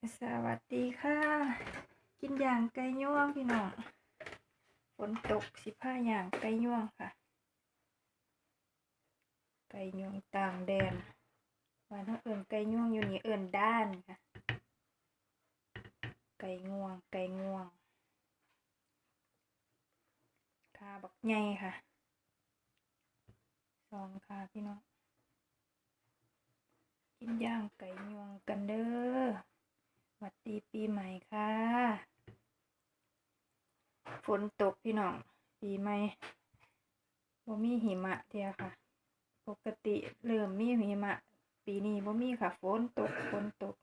สวัสดีค่ะ กินอย่างไก่ย่วงพี่น้องฝนตกสิผ้าอย่างไก่ย่วงค่ะ ไก่ย่วงต่างแดนวานเขาเอิ่นไก่ย่วงอยู่นี่เอิ่นด้านค่ะ ไก่ง่วง ไก่ง่วงคาบักใหญ่ค่ะสองค่ะพี่น้อง กินย่างไก่ย่วงกันเด้อ ดีปีใหม่ค่ะ ฝนตกพี่น้อง ปีใหม่บ่มีหิมะเดียค่ะ ปกติเริ่มมีหิมะ ปีนี้บ่มีค่ะ ฝนตก ฝนตก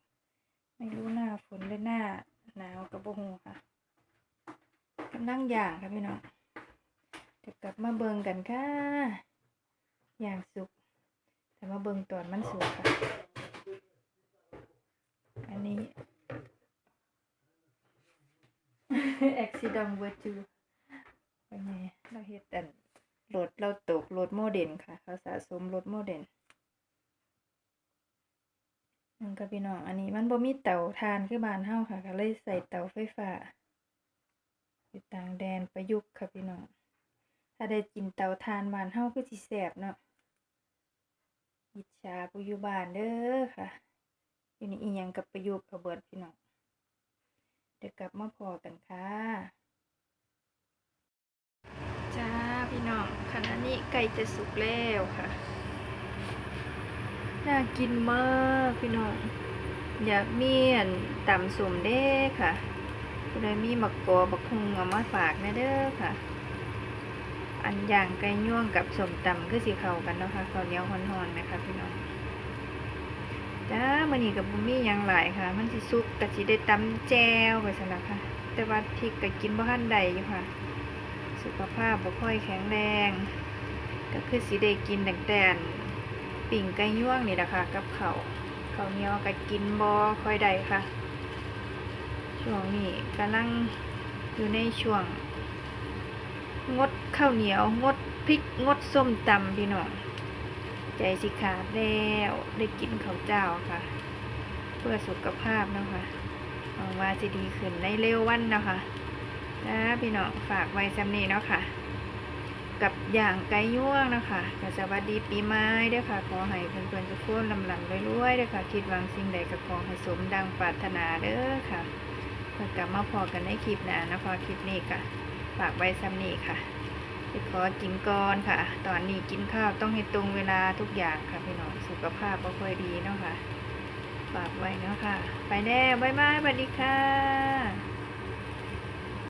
ไม่รู้หน้าฝนหรือหน้า หนาวกับบ่ฮู้ค่ะกำลังอย่างค่ะพี่น้องเดี๋ยวกลับมาเบิงกันค่ะ อย่างสุก แต่มาเบิงตอนมันสุกค่ะ อันนี้ accident w e r t o เป็นไงเราเฮ็ดอันรถเราตกรถโมเดลค่ะ เขาสะสมรถโมเดลนั่นก็พี่น้องอันนี้มันบ่มีเตาทานคือบานเฮาค่ะก็เลยใส่เตาไฟฟ้าอยู่ต่างแดนประยุกต์ค่ะพี่น้องถ้าได้กินเตาทานบานเฮาคือสิแซ่บเนาะอิจฉาผู้อยู่บ้านเด้อค่ะอยู่นี่อีหยังกับประยุกต์เอาเบิดพี่น้อง เดี๋ยวกลับมาพอกันค่ะ จ้าพี่น้องขณะนี้ไก่จะสุกแล้วค่ะ น่ากินมากพี่น้อง อยากเมียนตำสมเด้ค่ะก็เลยมีบักกอบักฮุงเอามาฝากนะเด้อค่ะ อันอย่างไก่ย่วงกับสมตำคือสีเข้ากันเนาะค่ะข้าวเหนียวฮ้อนๆนะคะพี่น้อง จ้ามันนี้กับบุมี่ยังหลายค่ะ มันสิซุกกะสิได้ตำแจวไปซะค่ะ แต่ว่าพริกก็กินบ่ทันใดอยู่ค่ะ สุขภาพบ่ค่อยแข็งแรงก็คือสิได้กินแต่แต่อันปิ่งไก่ย่วงนี่แหละค่ะ กับเขาวข้าวเหนียวก็กินบ่ค่อยได้ค่ะ ช่วงนี้กำลังอยู่ในช่วง งดข้าวเหนียวงดพริกงดส้มตำพี่น้อง ใจสิขาดแล้วได้กินข้าวเจ้าค่ะ เพื่อสุขภาพนะคะหวังว่าจะดีขึ้นในเร็ววันนะคะนะพี่น้องฝากไว้จำนี้เนาะค่ะ กับอย่างไก่ย่วงนะคะก็สวัสดีปีใหม่ด้อค่ะ ขอให้เพื่อนๆทุกคนลำลำรวยๆด้อค่ะ คิดหวังสิ่งใดก็ขอให้สมดังปรารถนาเด้อค่ะเพื่อกลับมาพอกันในคลิปหน้านะคะคลิปนี้ค่ะ ฝากไว้ซ้ำนี้ค่ะ ไปขอกินก่อนค่ะ ตอนนี้กินข้าวต้องให้ตรงเวลาทุกอย่างค่ะพี่น้องสุขภาพก็ค่อยดีเนาะค่ะฝากไว้เนาะค่ะ ไปแน่บ๊ายบายสวัสดีค่ะ